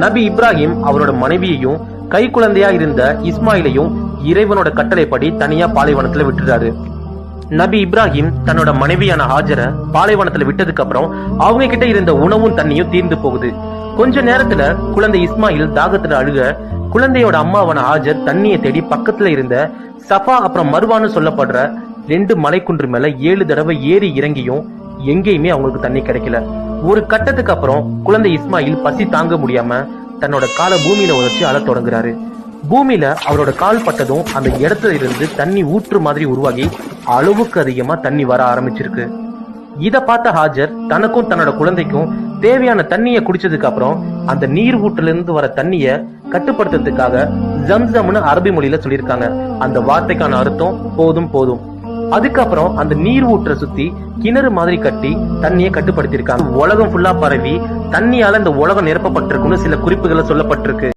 நபி இப்ராஹிம் அவரோட மனைவியையும் கை குழந்தையா இருந்த இஸ்மாயிலையும் இறைவனோட கட்டளைப்படி தனியா பாலைவனத்துல விட்டுறாரு. நபி இப்ராஹிம் தன்னோட மனைவியான ஹாஜரை பாலைவனத்துல விட்டதுக்கு அப்புறம் அவங்க கிட்ட இருந்த உணவும் தண்ணியும் தீர்ந்து போகுது. கொஞ்ச நேரத்துல குழந்தை இஸ்மாயில் தாகத்துல அழுக குழந்தையோட அம்மாவான ஹாஜர் தண்ணியை தேடி பக்கத்துல இருந்த சஃபா அப்புறம் மருவான்னு சொல்லப்படுற ரெண்டு மலைக்குன்று மேல ஏழு தடவை ஏறி இறங்கியும் எங்கேயுமே அவங்களுக்கு தண்ணி கிடைக்கல. ஒரு கட்டத்துக்கு அப்புறம் குழந்தை இஸ்மாயில் பசி தாங்க முடியாம தன்னோட காலை பூமியில உதச்சி அழத் தொடங்குறாரு. பூமியில அவரோட கால் பட்டதும் அந்த இடத்துல இருந்து தண்ணி ஊற்று மாதிரி உருவாகி அளவுக்கு அதிகமா தண்ணி வர ஆரம்பிச்சிருக்கு. இத பார்த்த ஹாஜர் தனக்கும் தன்னோட குழந்தைக்கும் தேவையான தண்ணியை குடிச்சதுக்கு அப்புறம் அந்த நீர் ஊற்றுல இருந்து வர தண்ணிய கட்டுப்படுத்துறதுக்காக ஜம்சம்னு அரபி மொழியில சொல்லியிருக்காங்க. அந்த வார்த்தைக்கான அர்த்தம் போதும் போதும். அதுக்கப்புறம் அந்த நீர் ஊற்ற சுத்தி கிணறு மாதிரி கட்டி தண்ணியை கட்டுப்படுத்தியிருக்காங்க. உலகம் ஃபுல்லா பரவி தண்ணியால இந்த உலகம் நிரப்பப்பட்டிருக்குன்னு சில குறிப்புகளை சொல்லப்பட்டிருக்கு.